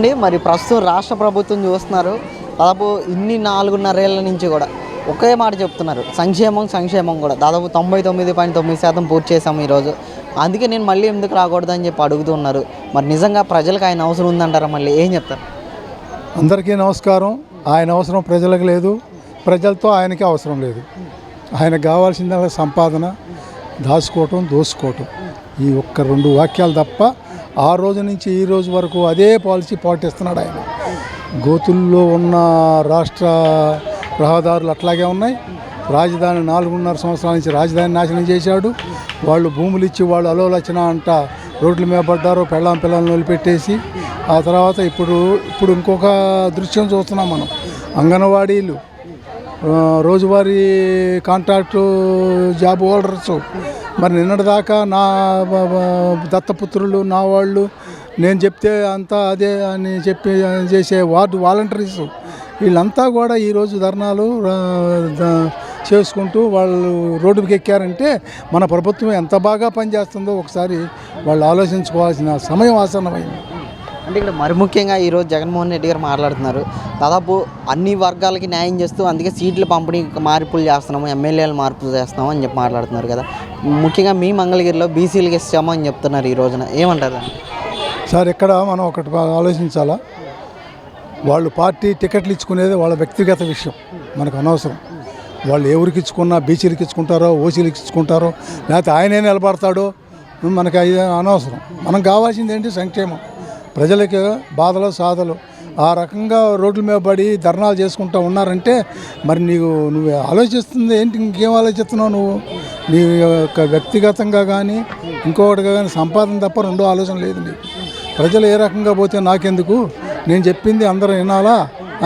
అండి మరి ప్రస్తుతం రాష్ట్ర ప్రభుత్వం చూస్తున్నారు. దాదాపు ఇన్ని నాలుగున్నరేళ్ళ నుంచి కూడా ఒకే మాట చెప్తున్నారు. సంక్షేమం సంక్షేమం కూడా. దాదాపు తొంభై తొమ్మిది పాయింట్ తొమ్మిది శాతం పూర్తి చేశాము ఈరోజు. అందుకే నేను మళ్ళీ ఎందుకు రాకూడదని చెప్పి అడుగుతున్నారు. మరి నిజంగా ప్రజలకు ఆయన అవసరం ఉందంటారా మళ్ళీ? ఏం చెప్తారు? అందరికీ నమస్కారం. ఆయన అవసరం ప్రజలకు లేదు. ప్రజలతో ఆయనకి అవసరం లేదు. ఆయనకు కావాల్సిందల్లా సంపాదన దాచుకోవటం దోసుకోవటం ఈ ఒక్క రెండు వాక్యాలు తప్ప ఆ రోజు నుంచి ఈ రోజు వరకు అదే పాలసీ పాటిస్తున్నాడు ఆయన. గోతుల్లో ఉన్న రాష్ట్ర రహదారులు అట్లాగే ఉన్నాయి. రాజధాని నాలుగున్నర సంవత్సరాల నుంచి రాజధాని నాశనం చేశాడు. వాళ్ళు భూములు ఇచ్చి వాళ్ళు అలోలచన అంట రోడ్ల మీద పడ్డారు పెళ్ళాం పిల్లల్ని వదిలిపెట్టేసి. ఆ తర్వాత ఇప్పుడు ఇప్పుడు ఇంకొక దృశ్యం చూస్తున్నాం మనం. అంగన్వాడీలు రోజువారీ కాంట్రాక్టు జాబ్ హోల్డర్స్. మరి నిన్నటిదాకా నా దత్తపుత్రులు నా వాళ్ళు నేను చెప్తే అంతా అదే అని చెప్పి చేసే వార్డు వాలంటీర్స్ వీళ్ళంతా కూడా ఈరోజు ధర్నాలు చేసుకుంటూ వాళ్ళు రోడ్డుకి ఎక్కారంటే మన ప్రభుత్వం ఎంత బాగా పనిచేస్తుందో ఒకసారి వాళ్ళు ఆలోచించుకోవాల్సిన సమయం ఆసన్నమైంది. అంటే ఇక్కడ మరి ముఖ్యంగా ఈరోజు జగన్మోహన్ రెడ్డి గారు మాట్లాడుతున్నారు. దాదాపు అన్ని వర్గాలకి న్యాయం చేస్తూ అందుకే సీట్ల పంపిణీ మార్పులు చేస్తున్నాము ఎమ్మెల్యేలు మార్పులు చేస్తున్నాము అని చెప్పి మాట్లాడుతున్నారు కదా. ముఖ్యంగా మీ మంగళగిరిలో బీసీలకి ఇస్తాము అని చెప్తున్నారు ఈ రోజున. ఏమంటారు? సార్ ఇక్కడ మనం ఒకటి బాగా ఆలోచించాలా? వాళ్ళు పార్టీ టికెట్లు ఇచ్చుకునేది వాళ్ళ వ్యక్తిగత విషయం మనకు అనవసరం. వాళ్ళు ఎవరికి ఇచ్చుకున్నా బీసీలకు ఇచ్చుకుంటారో ఓసీలకు ఇచ్చుకుంటారో లేకపోతే ఆయనే నిలబడతాడో మనకి అది అనవసరం. మనం కావాల్సింది ఏంటి? సంక్షేమం. ప్రజలకి బాధలు సాధలు. ఆ రకంగా రోడ్ల మీద పడి ధర్నాలు చేసుకుంటూ ఉన్నారంటే మరి నీకు నువ్వు ఆలోచిస్తుంది ఏంటి? ఇంకేం ఆలోచిస్తున్నావు నువ్వు? నీ యొక్క వ్యక్తిగతంగా కానీ ఇంకొకటిగా కానీ సంపాదన తప్ప రెండో ఆలోచన లేదు నీకు ప్రజలు ఏ రకంగా పోతే నాకెందుకు? నేను చెప్పింది అందరూ వినాలా?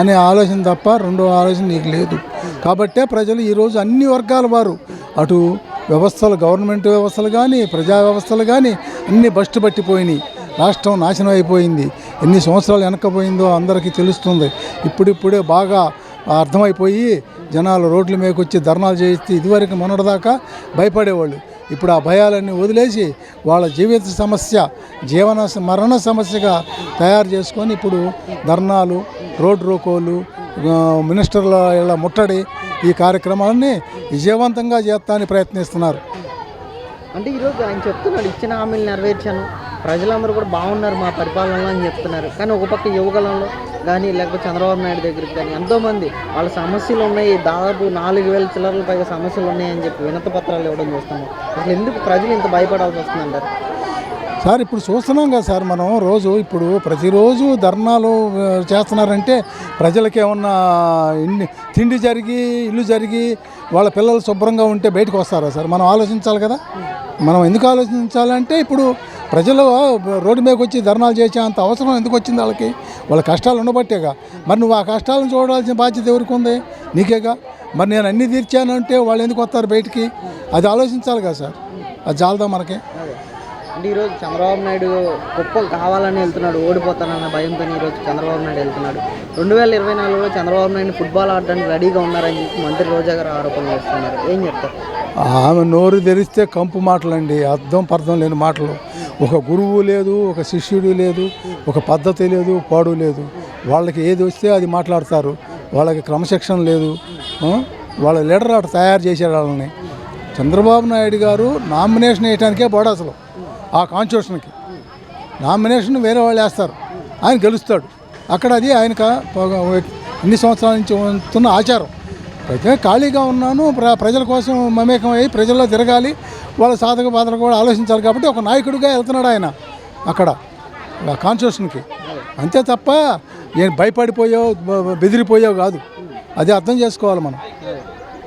అనే ఆలోచన తప్ప రెండో ఆలోచన నీకు లేదు. కాబట్టే ప్రజలు ఈరోజు అన్ని వర్గాల వారు అటు వ్యవస్థలు గవర్నమెంట్ వ్యవస్థలు కానీ ప్రజా వ్యవస్థలు కానీ అన్ని బస్టు పట్టిపోయినాయి. రాష్ట్రం నాశనం అయిపోయింది. ఎన్ని సంవత్సరాలు వెనకపోయిందో అందరికీ తెలుస్తుంది. ఇప్పుడిప్పుడే బాగా అర్థమైపోయి జనాలు రోడ్ల మీదకి వచ్చి ధర్నాలు చేస్తే ఇదివరకు మొన్నటిదాకా భయపడేవాళ్ళు. ఇప్పుడు ఆ భయాలన్నీ వదిలేసి వాళ్ళ జీవిత సమస్య జీవన మరణ సమస్యగా తయారు చేసుకొని ఇప్పుడు ధర్నాలు రోడ్ రోకోలు మినిస్టర్ల ఇలా ముట్టడి ఈ కార్యక్రమాలని విజయవంతంగా చేస్తానికి ప్రయత్నిస్తున్నారు. అంటే ఈరోజు ఆయన చెప్తున్నాడు ఇచ్చిన హామీలు నెరవేర్చాను. ప్రజలందరూ కూడా బాగున్నారు మా పరిపాలనలో అని చెప్తున్నారు. కానీ ఒక పక్క యువగలంలో కానీ లేకపోతే చంద్రబాబు నాయుడు దగ్గరికి కానీ ఎంతోమంది వాళ్ళ సమస్యలు ఉన్నాయి. దాదాపు నాలుగు వేల చిల్లర్ల పైగా సమస్యలు ఉన్నాయని చెప్పి వినత పత్రాలు ఇవ్వడం చూస్తున్నాం. అసలు ఎందుకు ప్రజలు ఇంత భయపడాల్సి వస్తుందంటారు సార్ ఇప్పుడు చూస్తున్నాం కదా సార్ మనం రోజు ఇప్పుడు ప్రతిరోజు ధర్నాలు చేస్తున్నారంటే ప్రజలకి ఏమన్నా ఇన్ని తిండి జరిగి ఇల్లు జరిగి వాళ్ళ పిల్లలు శుభ్రంగా ఉంటే బయటకు వస్తారా సార్? మనం ఆలోచించాలి కదా. మనం ఎందుకు ఆలోచించాలంటే ఇప్పుడు ప్రజలు రోడ్డు మీదకి వచ్చి ధర్నాలు చేసే అంత అవసరం ఎందుకు వచ్చింది వాళ్ళకి? వాళ్ళ కష్టాలు ఉండబట్టేగా. మరి నువ్వు ఆ కష్టాలను చూడాల్సిన బాధ్యత ఎవరికి ఉంది? నీకేగా? మరి నేను అన్నీ తీర్చానంటే వాళ్ళు ఎందుకు వస్తారు బయటికి? అది ఆలోచించాలి కదా సార్. అది చాలదా మనకి? అంటే ఈరోజు చంద్రబాబు నాయుడు కుప్పం కావాలని వెళ్తున్నాడు ఓడిపోతానన్న భయంతో ఈరోజు చంద్రబాబు నాయుడు వెళ్తున్నాడు. రెండు వేల ఇరవై నాలుగులో చంద్రబాబు నాయుడు ఫుట్బాల్ ఆడడానికి రెడీగా ఉన్నారని చెప్పి మంత్రి రోజా గారు ఆరోపణలు చేస్తున్నారు. ఏం చెప్తారు? ఆమె నోరు తెరిస్తే కంపు మాటలండి అర్థం పర్థం లేని మాటలు. ఒక గురువు లేదు ఒక శిష్యుడు లేదు ఒక పద్ధతి లేదు పాడు లేదు. వాళ్ళకి ఏది వస్తే అది మాట్లాడతారు. వాళ్ళకి క్రమశిక్షణ లేదు. వాళ్ళ లీడర్ అటు తయారు చేశారు వాళ్ళని. చంద్రబాబు నాయుడు గారు నామినేషన్ వేయడానికే పోడు అసలు ఆ కాన్స్టిట్యూషన్కి. నామినేషన్ వేరే వాళ్ళు వేస్తారు. ఆయన గెలుస్తాడు. అక్కడ అది ఆయనకు ఇన్ని సంవత్సరాల నుంచి ఉంటున్న ఆచారం. ఖాళీగా ఉన్నాను. ప్ర ప్రజల కోసం మమేకం అయ్యి ప్రజల్లో తిరగాలి. వాళ్ళ సాధక బాధలు కూడా ఆలోచించాలి కాబట్టి ఒక నాయకుడిగా వెళ్తున్నాడు ఆయన అక్కడ కాన్స్టిట్యూషన్కి. అంతే తప్ప నేను భయపడిపోయావు బెదిరిపోయావు కాదు. అది అర్థం చేసుకోవాలి మనం.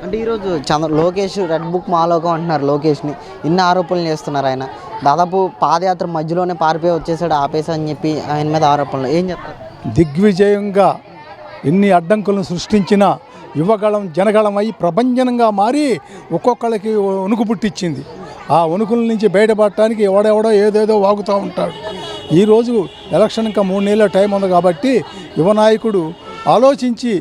అంటే ఈరోజు చంద్ర లోకేష్ రెడ్ బుక్ మాలోకం అంటున్నారు లోకేష్ని. ఇన్ని ఆరోపణలు చేస్తున్నారు ఆయన. దాదాపు పాదయాత్ర మధ్యలోనే పారిపోయి వచ్చేసాడు ఆపేసా అని చెప్పి ఆయన మీద ఆరోపణలు. ఏం చెప్తారు? దిగ్విజయంగా ఎన్ని అడ్డంకులను సృష్టించినా యువగళం జనగళం అయి ప్రభంజనంగా మారి ఒక్కొక్కళ్ళకి వణుకు పుట్టించింది ఆ వణుకుల నుంచి బయటపడటానికి ఎవడెవడో ఏదేదో వాగుతూ ఉంటాడు. ఈరోజు ఎలక్షన్ ఇంకా మూడు నెలల టైం ఉంది కాబట్టి యువ నాయకుడు ఆలోచించి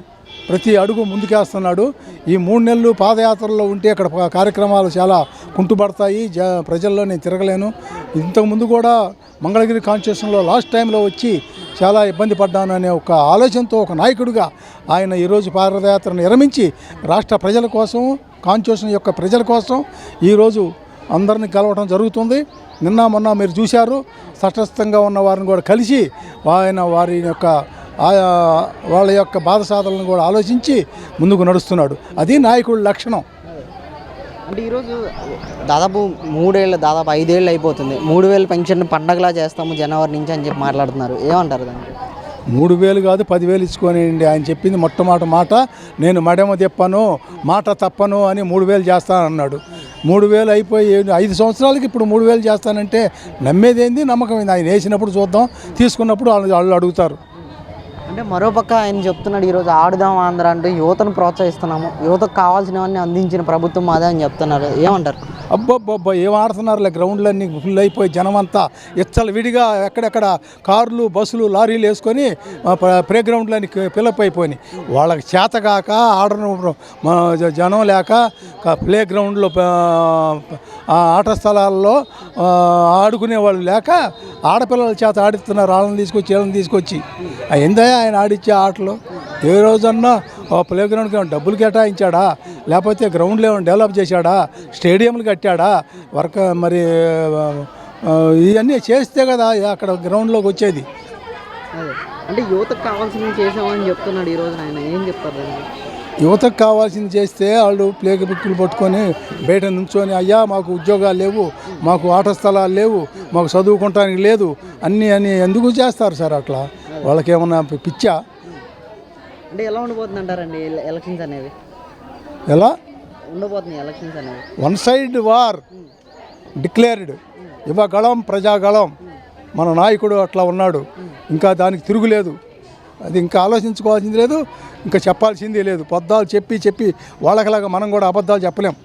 ప్రతి అడుగు ముందుకేస్తున్నాడు. ఈ మూడు నెలలు పాదయాత్రలో ఉంటే అక్కడ కార్యక్రమాలు చాలా కుంటుపడతాయి. జ ప్రజల్లో నేను తిరగలేను. ఇంతకుముందు కూడా మంగళగిరి కాన్స్టిట్యూషన్లో లాస్ట్ టైంలో వచ్చి చాలా ఇబ్బంది పడ్డాను అనే ఒక ఆలోచనతో ఒక నాయకుడిగా ఆయన ఈరోజు పాదయాత్రను విరమించి రాష్ట్ర ప్రజల కోసం కాన్స్టిట్యూషన్ యొక్క ప్రజల కోసం ఈరోజు అందరిని కలవడం జరుగుతుంది. నిన్న మొన్న మీరు చూశారు. తటస్థంగా ఉన్న వారిని కూడా కలిసి ఆయన వారి యొక్క వాళ్ళ యొక్క బాధ సాధనలను కూడా ఆలోచించి ముందుకు నడుస్తున్నాడు. అది నాయకుడి లక్షణం. అంటే ఈరోజు దాదాపు మూడేళ్ళు దాదాపు ఐదేళ్ళు అయిపోతుంది. మూడు వేలు పెన్షన్ పండగలా చేస్తాము జనవరి నుంచి అని చెప్పి మాట్లాడుతున్నారు. ఏమంటారు దానికి మూడు వేలు కాదు పదివేలు ఇచ్చుకోనండి ఆయన చెప్పింది మొట్టమొదటి మాట. నేను మడమ తిప్పను మాట తప్పను అని మూడు వేలు చేస్తానన్నాడు. మూడు వేలు అయిపోయి ఐదు సంవత్సరాలకి ఇప్పుడు మూడు వేలు చేస్తానంటే నమ్మేదేంది? నమ్మకం ఆయన వేసినప్పుడు చూద్దాం తీసుకున్నప్పుడు వాళ్ళు వాళ్ళు అడుగుతారు. అంటే మరోపక్క ఆయన చెప్తున్నాడు ఈరోజు ఆడుదాం ఆంధ్ర అంటూ యువతను ప్రోత్సహిస్తున్నాము. యువతకు కావాల్సినవన్నీ అందించిన ప్రభుత్వం మాదే అని చెప్తున్నారు. ఏమంటారు? అబ్బబ్బబ్బా ఏం ఆడుతున్నారులే? గ్రౌండ్లన్నీ ఫుల్ అయిపోయి జనం అంతా ఇచ్చలు విడిగా ఎక్కడెక్కడ కార్లు బస్సులు లారీలు వేసుకొని ప్లే గ్రౌండ్లని పిలప్ అయిపోయినాయి వాళ్ళకి చేతగాక ఆడను జనం లేక ప్లే గ్రౌండ్లో ఆట స్థలాల్లో ఆడుకునే వాళ్ళు లేక ఆడపిల్లల చేత ఆడిస్తున్నారు. వాళ్ళని తీసుకొచ్చి వీళ్ళని తీసుకొచ్చి. ఏందయ్యా ఆయన ఆడిచ్చే ఆటలు. ఏ రోజన్నా ప్లే గ్రౌండ్కి ఏమైనా డబ్బులు కేటాయించాడా? లేకపోతే గ్రౌండ్లు ఏమైనా డెవలప్ చేశాడా? స్టేడియంలు కట్టాడా? వర్క్ మరి ఇవన్నీ చేస్తే కదా అక్కడ గ్రౌండ్లోకి వచ్చేది. అంటే యువతకు కావాల్సినవి చేసామని చెప్తున్నాడు ఈరోజు ఆయన. ఏం చెప్తారు యువతకు కావాల్సింది చేస్తే వాళ్ళు ప్లే బుక్కులు పట్టుకొని బయట నుంచొని అయ్యా మాకు ఉద్యోగాలు లేవు మాకు ఆట స్థలాలు లేవు మాకు చదువుకోవటానికి లేదు అన్నీ అని ఎందుకు చేస్తారు సార్ అట్లా? వాళ్ళకి ఏమన్నా పిచ్చా? అంటే ఎలా ఉండబోతుంది అంటారండి ఎలక్షన్స్ అనేవి? ఎలా? ఉండబోతున్నాయి ఎలక్షన్స్ అనేవి. One side war declared. Yuvagalam Prajagalam మన నాయకుడు అట్లా ఉన్నాడు. ఇంకా దానికి తిరుగులేదు. అది ఇంకా ఆలోచించుకోవాల్సింది లేదు. ఇంకా చెప్పాల్సింది లేదు. పొద్దాలు చెప్పి చెప్పి వాళ్ళకిలాగా మనం కూడా అబద్ధాలు చెప్పలేం.